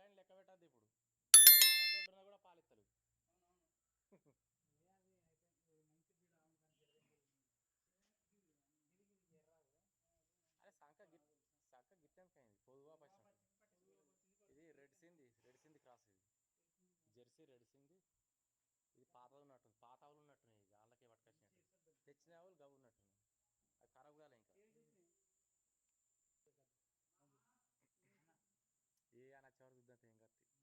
Line లెక్క పెట్టద్దు ఇప్పుడు. దొడ్డున కూడా పాలిస్తారు అరే సంక గిట్ సంక గిట్టనికైంది పొదువా పచ్చిన ఇది red Sindhi red Sindhi cross ఇది. Jersey red Sindhi. ఇది పాత ఉన్నట్టుంది పాత ఆవులు ఉన్నట్టున్నాయి ఇక వాళ్ళకే పట్టుకొచ్చినట్టు. తెచ్చిన ఆవులు గవ్వు ఉన్నట్టున్నాయి. అది ఖరాబ్ కాలే ఇంకా. charged the hangar